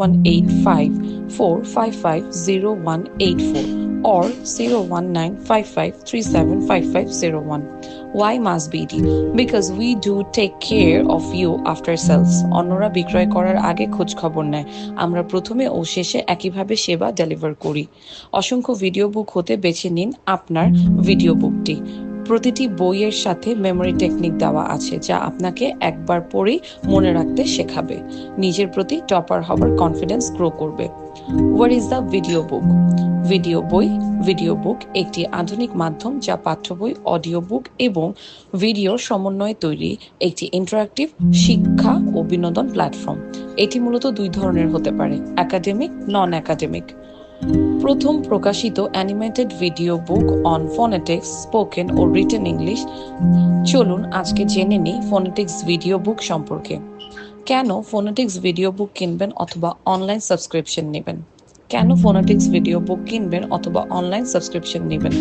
0185 or 01955375501. Why must BD? Because we do take care of you after sales. অন্যরা বিক্রয় করার আগে খোঁজ খবর নেয় আমরা প্রথমে ও শেষে একইভাবে সেবা ডেলিভার করি অসংখ্য ভিডিও বুক হতে বেছে নিন আপনার ভিডিও বুকটি প্রতিটি বইয়ের সাথে মেমোরি টেকনিক দেওয়া আছে, যা আপনাকে একবার পড়েই মনে রাখতে শেখাবে। নিজের প্রতি টপার হবার কনফিডেন্স গ্রো করবে। What is the video book video বই ভিডিও বুক একটি আধুনিক মাধ্যম যা পাঠ্য বই অডিও বুক এবং ভিডিওর সমন্বয়ে তৈরি একটি ইন্টারাক্টিভ শিক্ষা ও বিনোদন প্ল্যাটফর্ম এটি মূলত দুই ধরনের হতে পারে একাডেমিক নন একাডেমিক প্রথম প্রকাশিত animated video book on phonetics spoken O written English চলুন আজকে জেনে নিই ফোনেটিক্স ভিডিও বুক সম্পর্কে। কেন ফোনেটিক্স ভিডিও বুক কিনবেন অথবা অনলাইন সাবস্ক্রিপশন নেবেন? কেন ফোনেটিক্স ভিডিও বুক কিনবেন অথবা অনলাইন সাবস্ক্রিপশন নেবেন?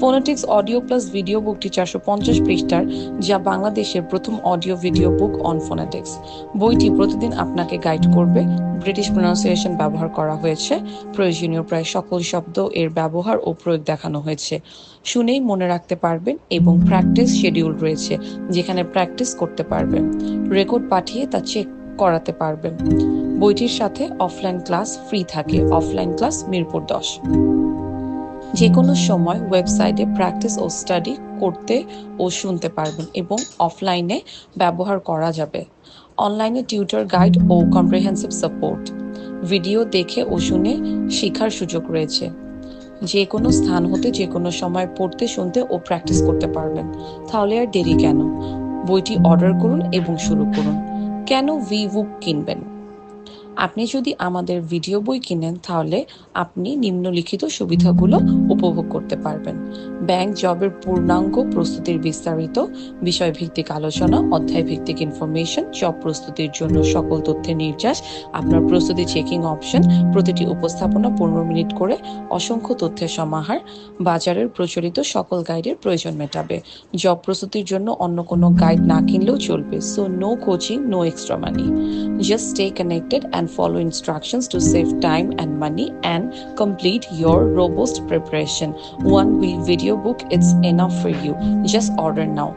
ফোনেটিক্স অডিও প্লাস ভিডিও বুকটি চারশো পঞ্চাশ পৃষ্ঠার, যা বাংলাদেশের প্রথম audio video book on phonetics বইটি প্রতিদিন আপনাকে গাইড করবে। ব্রিটিশ প্রনাউন্সিয়েশন ব্যবহার করা হয়েছে। প্রয়োজনীয় প্রায় সকল শব্দ এর ব্যবহার ও প্রয়োগ দেখানো হয়েছে। শুনেই মনে রাখতে পারবেন এবং প্র্যাকটিস শিডিউল রয়েছে, যেখানে প্র্যাকটিস করতে পারবেন। রেকর্ড পাঠিয়ে তা চেক করাতে পারবেন। বইটির সাথে অফলাইন ক্লাস ফ্রি থাকে। অফলাইন ক্লাস মিরপুর দশ। যে কোনো সময় ওয়েবসাইটে প্র্যাকটিস ও স্টাডি করতে ও শুনতে পারবেন এবং অফলাইনে ব্যবহার করা যাবে। অনলাইনে টিউটর গাইড ও কম্প্রিহেন্সিভ সাপোর্ট ভিডিও দেখে ও শুনে শেখার সুযোগ রয়েছে। যে কোনো স্থান হতে যে কোনো সময় পড়তে শুনতে ও প্র্যাকটিস করতে পারবেন। তাহলে আর দেরি কেন? বইটি অর্ডার করুন এবং শুরু করুন। কেন ভি বুক কিনবেন? আপনি যদি আমাদের ভিডিও বই কিনেন, তাহলে আপনি নিম্নলিখিত সুবিধাগুলো উপভোগ করতে পারবেন। ব্যাংক জবের পূর্ণাঙ্গ প্রস্তুতির বিস্তারিত বিষয়ভিত্তিক আলোচনা অধ্যায় ভিত্তিক ইনফরমেশন জব প্রস্তুতির জন্য সকল তথ্যের নির্যাস, আপনার প্রস্তুতি চেকিং অপশন প্রতিটি উপস্থাপনা পনেরো মিনিট করে অসংখ্য তথ্যের সমাহার, বাজারের প্রচলিত সকল গাইডের প্রয়োজন মেটাবে। জব প্রস্তুতির জন্য অন্য কোনো গাইড না কিনলেও চলবে। So no coaching no extra money just stay connected and follow instructions to save time and money and complete your robust preparation. One video book it's enough for you. Just order now.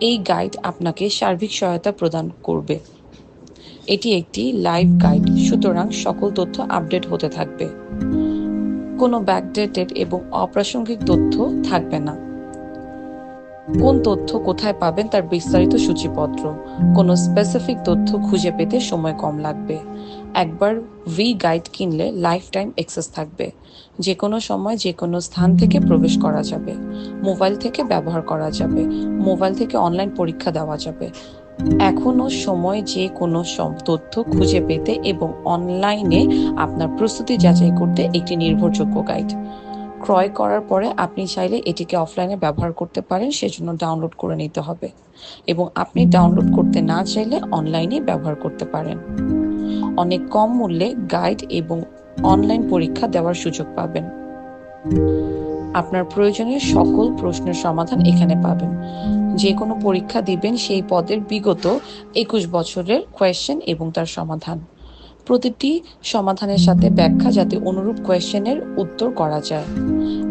এই guide আপনাকে সার্বিক সহায়তা প্রদান করবে এটি একটি live guide সুতরাং সকল তথ্য আপডেট হতে থাকবে কোনো ব্যাকডেটেড এবং অপ্রাসঙ্গিক তথ্য থাকবে না কোন তথ্য কোথায় পাবেন তার বিস্তারিত সূচিপত্র। কোনো স্পেসিফিক তথ্য খুঁজে পেতে সময় কম লাগবে। একবার ভি গাইড কিনলে লাইফ টাইম অ্যাক্সেস থাকবে। যে কোনো সময় যে কোনো স্থান থেকে প্রবেশ করা যাবে। মোবাইল থেকে ব্যবহার করা যাবে। মোবাইল থেকে অনলাইন পরীক্ষা দেওয়া যাবে। এখনও সময় যে কোনো তথ্য খুঁজে পেতে এবং অনলাইনে আপনার প্রস্তুতি যাচাই করতে একটি নির্ভরযোগ্য গাইড ক্রয় করার পরে আপনি চাইলে এটিকে অফলাইনে ব্যবহার করতে পারেন, সেজন্য ডাউনলোড করে নিতে হবে। এবং আপনি ডাউনলোড করতে না চাইলে অনলাইনে ব্যবহার করতে পারেন। অনেক কম মূল্যে গাইড এবং অনলাইন পরীক্ষা দেওয়ার সুযোগ পাবেন। আপনার প্রয়োজনীয় সকল প্রশ্নের সমাধান এখানে পাবেন। যে কোনো পরীক্ষা দিবেন সেই পদের বিগত একুশ বছরের কোয়েশ্চেন এবং তার সমাধান। প্রতিটি সমাধানের সাথে ব্যাখ্যা যাতে অনুরূপ কোয়েশ্চেনের উত্তর করা যায়।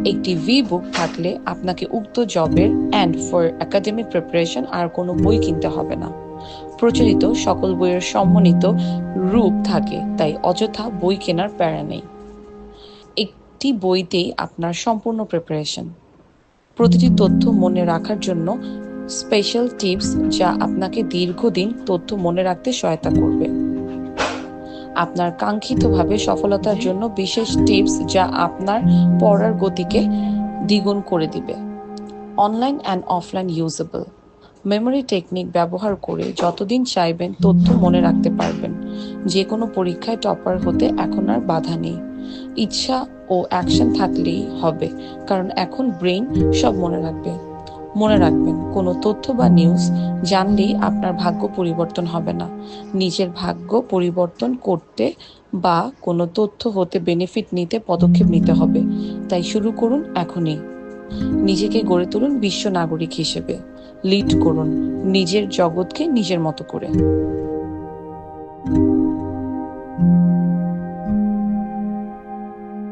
একটি ভি বুক থাকলে আপনাকে উক্ত জবের অ্যান্ড ফর একাডেমিক প্রিপারেশন আর কোনো বই কিনতে হবে না। প্রচলিত সকল বইয়ের সম্মানিত রূপ থাকে, তাই অযথা বই কেনার প্যারা নেই। একটি বইতেই আপনার সম্পূর্ণ প্রিপারেশন প্রতিটি তথ্য মনে রাখার জন্য স্পেশাল টিপস যা আপনাকে দীর্ঘদিন তথ্য মনে রাখতে সহায়তা করবে। আপনার কাঙ্ক্ষিতভাবে সফলতার জন্য বিশেষ টিপস যা আপনার পড়ার গতিকে দ্বিগুণ করে দিবে। Online and offline usable memory technique ব্যবহার করে যতদিন চাইবেন তথ্য মনে রাখতে পারবেন। যে কোনো পরীক্ষায় টপার হতে এখন আর বাধা নেই। ইচ্ছা ও অ্যাকশন থাকলেই হবে, কারণ এখন ব্রেন সব মনে রাখবে। মনে রাখবেন, কোনো তথ্য বা নিউজ জানলেই আপনার ভাগ্য পরিবর্তন হবে না। নিজের ভাগ্য পরিবর্তন করতে বা কোনো তথ্য হতে বেনিফিট নিতে পদক্ষেপ নিতে হবে। তাই শুরু করুন এখনই। নিজেকে গড়ে তুলুন বিশ্ব নাগরিক হিসেবে। লিড করুন নিজের জগৎকে নিজের মতো করে।